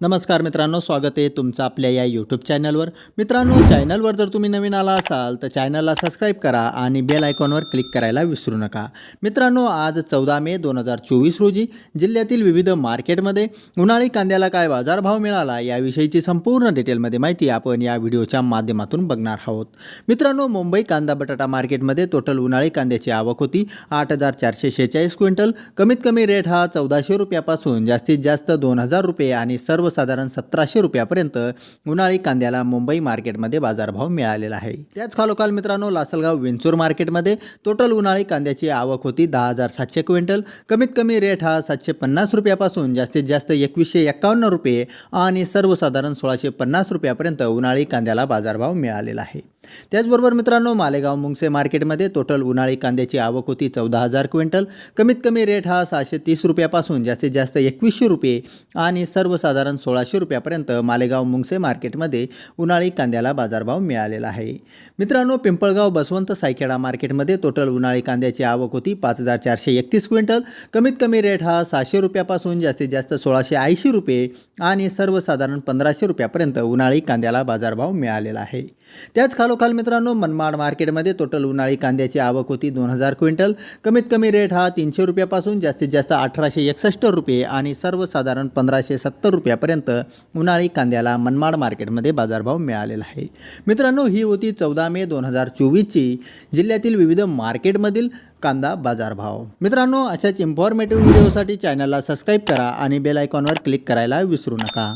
नमस्कार मित्रांनो स्वागत आहे तुमचं आपल्या या यूट्यूब चॅनलवर मित्रांनो चॅनलवर जर तुम्ही नवीन आला असाल तर चॅनलला सबस्क्राईब करा आणि बेल आयकॉनवर क्लिक करायला विसरू नका. मित्रांनो आज चौदा मे दोन हजार चोवीस रोजी जिल्ह्यातील विविध मार्केटमध्ये उन्हाळी कांद्याला काय बाजारभाव मिळाला याविषयीची संपूर्ण डिटेलमध्ये माहिती आपण या व्हिडिओच्या माध्यमातून बघणार आहोत. मित्रांनो मुंबई कांदा बटाटा मार्केटमध्ये टोटल उन्हाळी कांद्याची आवक होती आठ हजार चारशे शेहेचाळीस क्विंटल. कमीत कमी रेट हा चौदाशे रुपयापासून जास्तीत जास्त दोन हजार रुपये आणि सर्व सर्वसाधारण सतराशे रुपयापर्यंत उन्हाळी कांद्याला मुंबई मार्केटमध्ये बाजारभाव मिळालेला आहे. त्याच खालोखाल मित्रांनो लासलगाव विंचूर मार्केटमध्ये टोटल उन्हाळी कांद्याची आवक होती दहा हजार सातशे क्विंटल. कमीत कमी रेट हा सातशे पन्नास रुपयापासून जास्तीत जास्त एकवीसशे एक्कावन्न रुपये आणि सर्वसाधारण सोळाशे पन्नास रुपयापर्यंत उन्हाळी कांद्याला बाजारभाव मिळालेला आहे. त्याचबरोबर मित्रांनो मालेगाव मुंगसे मार्केटमध्ये टोटल उन्हाळी कांद्याची आवक होती चौदा हजार क्विंटल. कमीत कमी रेट हा सहाशे तीस रुपयापासून जास्तीत जास्त एकवीसशे रुपये आणि सर्वसाधारण सोळाशे रुपयापर्यंत मालेगाव मुंगसे मार्केटमध्ये उन्हाळी कांद्याला बाजारभाव मिळालेला आहे. मित्रांनो पिंपळगाव बसवंत सायखेडा मार्केटमध्ये टोटल उन्हाळी कांद्याची आवक होती पाच हजार चारशे एकतीस क्विंटल. कमीत कमी रेट हा सहाशे रुपयापासून जास्तीत जास्त सोळाशे ऐंशी रुपये आणि सर्वसाधारण पंधराशे रुपयापर्यंत उन्हाळी कांद्याला बाजारभाव मिळालेला आहे. त्याच खालोखाल मित्रांनो मनमाड मार्केटमध्ये टोटल उन्हाळी कांद्याची आवक होती दोन हजार क्विंटल. कमीत कमी रेट हा तीनशे रुपयापासून जास्तीत जास्त अठराशे एकसष्ट रुपये आणि सर्वसाधारण पंधराशे सत्तर रुपयापर्यंत उन्हाळी कांद्याला मनमाड मार्केटमध्ये बाजारभाव मिळालेला आहे. मित्रांनो ही होती चौदा मे दोन हजार चोवीसची जिल्ह्यातील विविध मार्केटमधील कांदा बाजारभाव. मित्रांनो अशाच इन्फॉर्मेटिव्ह व्हिडिओसाठी चॅनलला सबस्क्राईब करा आणि बेल आयकॉनवर क्लिक करायला विसरू नका.